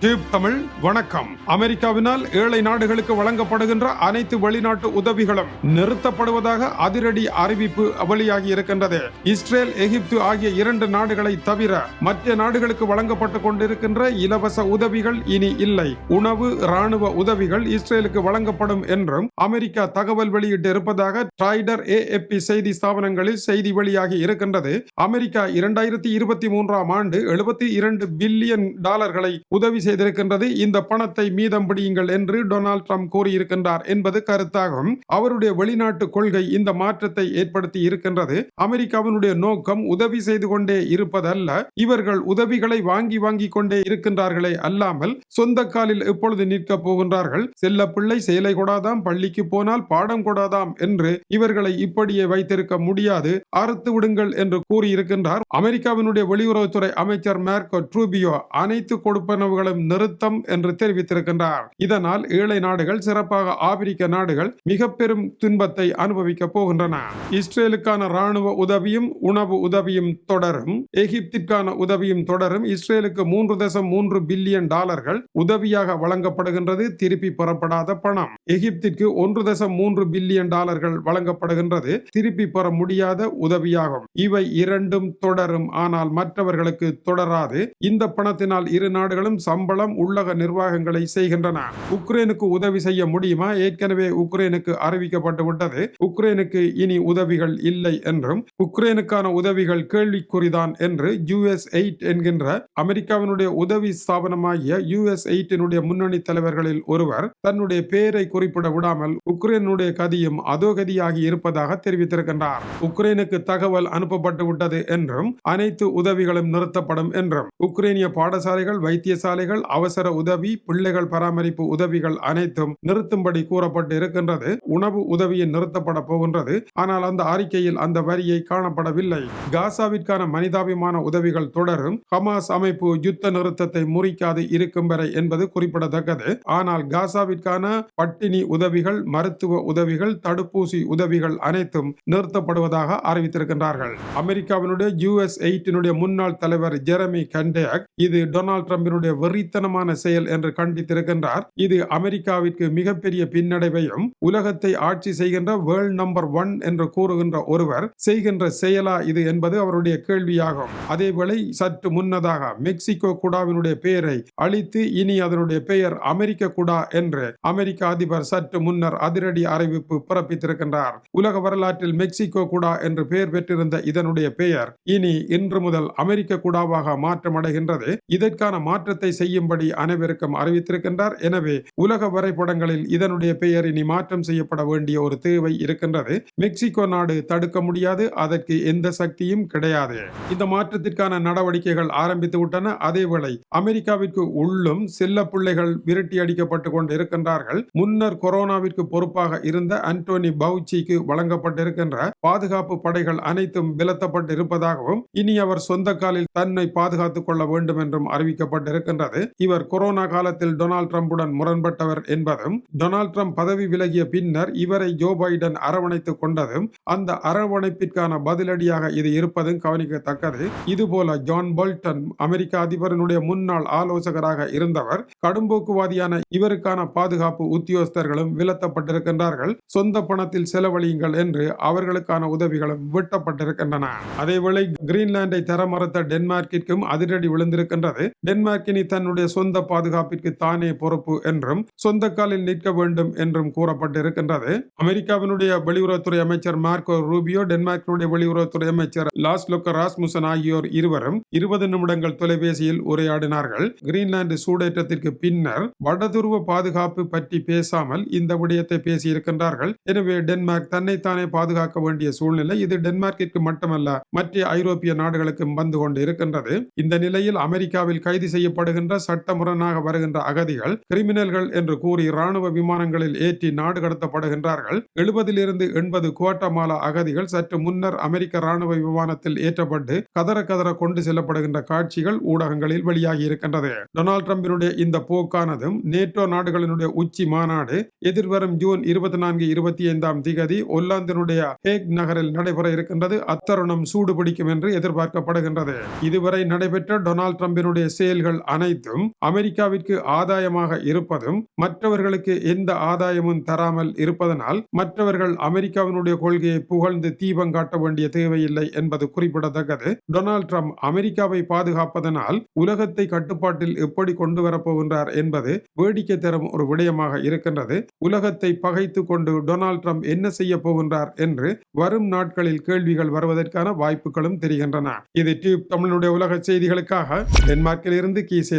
Tube Tamil வணக்கம். அமெரிக்காவினால் ஏழை நாடுகளுக்கு வழங்கப்படுகின்ற அனைத்து வெளிநாட்டு உதவிகளும் நிறுத்தப்படுவதாக அதிரடி அறிவிப்பு வெளியாகி இருக்கின்றது. இஸ்ரேல் எகிப்து ஆகிய இரண்டு நாடுகளை தவிர மற்ற நாடுகளுக்கு வழங்கப்பட்டுக் கொண்டிருக்கின்ற இலவச உதவிகள் இனி இல்லை. உணவு ராணுவ உதவிகள் இஸ்ரேலுக்கு வழங்கப்படும் என்றும் அமெரிக்கா தகவல் வெளியிட்டு இருப்பதாக ட்ரைடர் ஏஎப்பி செய்தி ஸ்தாபனங்களில் செய்தி வெளியாகி இருக்கின்றது. அமெரிக்கா இரண்டாயிரத்தி இருபத்தி மூன்றாம் ஆண்டு எழுபத்தி இரண்டு பில்லியன் டாலர்களை உதவி செய்து செய்திருக்கின்றது. இந்த பணத்தை மீதம் பிடியுங்கள் என்று டொனால்ட் ட்ரம்ப் கூறியிருக்கின்றார் என்பது கருத்தாகும். அவருடைய வெளிநாட்டு கொள்கை இந்த மாற்றத்தை ஏற்படுத்தி இருக்கின்றது. அமெரிக்காவினுடைய நோக்கம் உதவி செய்து கொண்டே இருப்பதல்ல. இவர்கள் உதவிகளை வாங்கி வாங்கி கொண்டே இருக்கின்றார்களே அல்லாமல் சொந்த காலில் எப்பொழுது நிற்கப் போகின்றார்கள்? செல்ல பிள்ளை சேலை கொடாதாம் பள்ளிக்கு போனால் பாடம் கொடாதாம் என்று இவர்களை இப்படியே வைத்திருக்க முடியாது. அறுத்து விடுங்கள் என்று கூறியிருக்கின்றார். அமெரிக்காவினுடைய வெளியுறவுத்துறை அமைச்சர் மேர்கோ ட்ரூபியோ அனைத்து கொடுப்பனவுகளும் மூலம் நிறுத்தம் என்று தெரிவித்திருக்கின்றார். இதனால் ஏழை நாடுகள் சிறப்பாக ஆப்பிரிக்க நாடுகள் மிக பெரும் துன்பத்தை அனுபவிக்க போகின்றன. இஸ்ரேலுக்கான ராணுவ உதவியும் உணவு உதவியும் தொடரும். எகிப்திற்கான உதவியும் தொடரும். இஸ்ரேலுக்கு மூன்று தசம் மூன்று பில்லியன் டாலர்கள் உதவியாக வழங்கப்படுகின்றது. திருப்பி பெறப்படாத பணம். எகிப்திற்கு ஒன்று தசம் மூன்று பில்லியன் டாலர்கள் வழங்கப்படுகின்றது. திருப்பி பெற முடியாத உதவியாகும். இவை இரண்டும் தொடரும். ஆனால் மற்றவர்களுக்கு தொடராது. இந்த பணத்தினால் இரு நாடுகளும் சம்பளம் உள்ளக நிர்வாகங்களை செய்கின்றன. உக்ரைனுக்கு உதவி செய்ய முடியுமா? ஏற்கனவே உக்ரைனுக்கு அறிவிக்கப்பட்டு விட்டது. உக்ரைனுக்கு இனி உதவிகள் இல்லை என்றும் உக்ரைனுக்கான உதவிகள் கேள்விக்குறிதான் என்று யூஎஸ் எயிட் என்கின்ற அமெரிக்காவினுடைய உதவி ஸ்தாபனமாகிய யூஎஸ் எயிட்டினுடைய முன்னணி தலைவர்களில் ஒருவர் தன்னுடைய பெயரை குறிப்பிட விடாமல் உக்ரைனுடைய கதியும் அதோகதியாகி இருப்பதாக தெரிவித்திருக்கின்றார். உக்ரைனுக்கு தகவல் அனுப்பப்பட்டு விட்டது என்றும் அனைத்து உதவிகளும் நிறுத்தப்படும் என்றும் உக்ரைனிய பாடசாலைகள் வைத்தியசாலைகள் உதவிகள் அவசர உதவி பிள்ளைகள் பராமரிப்பு உதவிகள் அனைத்தும் நிறுத்தும்படி கூறப்பட்டு இருக்கின்றது உணவு உதவியை நிறுத்தப்பட போகின்றது. ஆனால் அந்த அறிக்கையில் அந்த வரியை காணப்படவில்லை. காசாவிற்கான மனிதாபிமான உதவிகள் தொடரும். ஹமாஸ் அமைப்பு யுத்த நிறுத்தத்தை முறிக்காது இருக்கும் வரை என்பது குறிப்பிடத்தக்கது. ஆனால் காசாவிற்கான பட்டினி உதவிகள் மருத்துவ உதவிகள் தடுப்பூசி உதவிகள் அனைத்தும் நிறுத்தப்படுவதாக அறிவித்திருக்கின்றார்கள். அமெரிக்காவினுடைய யூஎஸ் எயிட்டினுடைய முன்னாள் தலைவர் ஜெரமி கண்டேக் இது டொனால்ட் ட்ரம்பினுடைய வெறித்தனமான செயல் என்று கண்டித்திருக்கின்றார் இது அமெரிக்காவிற்கு மிகப்பெரிய பின்னடைவையும் உலகத்தை ஆட்சி செய்கின்ற வேர்ல்ட் நம்பர் ஒன் என்று கூறுகின்ற ஒருவர் செய்கின்ற செயலா இது என்பது அவருடைய கேள்வியாகும். அதேவேளை சற்று முன்னதாக மெக்சிகோ குடாவினுடைய பெயரை அழித்து இனி அதனுடைய பெயர் அமெரிக்க குடா என்று அமெரிக்க அதிபர் சற்று முன்னர் அதிரடி அறிவிப்பு பிறப்பித்திருக்கின்றார். உலக வரலாற்றில் மெக்சிகோ குடா என்று பெயர் பெற்றிருந்த இதனுடைய பெயர் இனி இன்று முதல் அமெரிக்க குடாவாக மாற்றமடைகின்றது. இதற்கான மாற்றத்தை செய்ய செய்யும்படி அனைவருக்கும் அறிவித்திருக்கின்றார். எனவே உலக வரைபடங்களில் இதனுடைய பெயர் இனி மாற்றம் செய்யப்பட வேண்டிய ஒரு தேவை இருக்கின்றது. மெக்சிகோ நாடு தடுக்க முடியாது. அதற்கு எந்த சக்தியும் கிடையாது. இந்த மாற்றத்திற்கான நடவடிக்கைகள் ஆரம்பித்து விட்டன. அதேவேளை அமெரிக்காவிற்கு உள்ளும் செல்ல பிள்ளைகள் விரட்டி அடிக்கப்பட்டு கொண்டு இருக்கின்றார்கள் முன்னர் கொரோனாவிற்கு பொறுப்பாக இருந்த அன்டோனி பவுச்சிக்கு வழங்கப்பட்டிருக்கின்ற பாதுகாப்பு படைகள் அனைத்தும் விலத்தப்பட்டு இருப்பதாகவும் இனி அவர் சொந்த காலில் தன்னை பாதுகாத்துக் கொள்ள வேண்டும் என்றும் அறிவிக்கப்பட்டிருக்கின்றது. இவர் கொரோனா காலத்தில் டொனால்ட் ட்ரம்புடன் முரண்பட்டவர் என்பதும் டொனால்ட் ட்ரம்ப் பதவி விலகிய பின்னர் இவரை ஜோ பைடன் அரவணைத்துக் கொண்டதும் அந்த அரவணைப்பிற்கான பதிலடியாக இது இருப்பதும் கவனிக்கத்தக்கது. இதுபோல ஜான் போல்டன் அமெரிக்க அதிபரனுடைய முன்னாள் ஆலோசகராக இருந்தவர் கடும்போக்குவாதியான இவருக்கான பாதுகாப்பு உத்தியோகஸ்தர்களும் விலத்தப்பட்டிருக்கின்றார்கள். சொந்த பணத்தில் செலவழியுங்கள் என்று அவர்களுக்கான உதவிகளும் விட்டப்பட்டிருக்கின்றன. அதேவேளை கிரீன்லாண்டை தர மறுத்த டென்மார்க்கிற்கும் அதிரடி விழுந்திருக்கின்றது. டென்மார்க்கினி தன்னுடைய தன்னுடைய சொந்த பாதுகாப்பிற்கு தானே பொறுப்பு என்றும் சொந்த காலில் நிற்க வேண்டும் என்றும் கூறப்பட்டிருக்கின்றது. அமெரிக்காவினுடைய வெளியுறவுத்துறை அமைச்சர் மார்க்கோ ரூபியோ டென்மார்க்கினுடைய வெளியுறவுத்துறை அமைச்சர் லாஸ் லொக்க ராஸ்முசன் ஆகியோர் இருவரும் இருபது நிமிடங்கள் தொலைபேசியில் உரையாடினார்கள். கிரீன்லாந்து சூடேற்றத்திற்கு பின்னர் வடதுருவ பாதுகாப்பு பற்றி பேசாமல் இந்த விடயத்தை பேசியிருக்கின்றார்கள். எனவே டென்மார்க் தன்னைத்தானே பாதுகாக்க வேண்டிய சூழ்நிலை இது டென்மார்க்கிற்கு மட்டுமல்ல மற்ற ஐரோப்பிய நாடுகளுக்கும் வந்து கொண்டு இருக்கின்றது இந்த நிலையில் அமெரிக்காவில் கைது செய்யப்படுகின்ற சட்டமுரணாக வருகின்ற அகதிகள் கிரிமினல்கள் என்று கூறி ராணுவ விமானங்களில் ஏற்றி நாடு கடத்தப்படுகின்றார்கள். எழுபதிலிருந்து எண்பது குவாட்டமாலா அகதிகள் சற்று முன்னர் அமெரிக்க ராணுவ விமானத்தில் ஏற்றப்பட்டு கதற கதற கொண்டு செல்லப்படுகின்ற காட்சிகள் ஊடகங்களில் வெளியாகி இருக்கின்றது. டொனால்ட் டிரம்பினுடைய இந்த போக்கானதும் நேட்டோ நாடுகளினுடைய உச்சி மாநாடு எதிர்வரும் ஜூன் இருபத்தி நான்கு இருபத்தி ஐந்தாம் திகதி ஒல்லாந்தினுடைய ஹேக் நகரில் நடைபெற இருக்கின்றது. அத்தருணம் சூடு பிடிக்கும் என்று எதிர்பார்க்கப்படுகின்றது. இதுவரை நடைபெற்ற டொனால்ட் டிரம்பினுடைய செயல்கள் அனைத்து குறித்தும் அமெரிக்காவிற்கு ஆதாயமாக இருப்பதும் மற்றவர்களுக்கு எந்த ஆதாயமும் தராமல் இருப்பதனால் மற்றவர்கள் அமெரிக்காவினுடைய கொள்கையை புகழ்ந்து தீபம் காட்ட வேண்டிய தேவையில்லை என்பது குறிப்பிடத்தக்கது. டொனால்ட் ட்ரம்ப் அமெரிக்காவை பாதுகாப்பதனால் உலகத்தை கட்டுப்பாட்டில் எப்படி கொண்டு வரப்போகின்றார் என்பது வேடிக்கை தரும் ஒரு விடயமாக இருக்கின்றது. உலகத்தை பகைத்து கொண்டு டொனால்ட் ட்ரம்ப் என்ன செய்ய போகின்றார் என்று வரும் நாட்களில் கேள்விகள் வருவதற்கான வாய்ப்புகளும் தெரிகின்றன. இது டியூப் தமிழனுடைய உலக செய்திகளுக்காக டென்மார்க்கில் இருந்து கீசே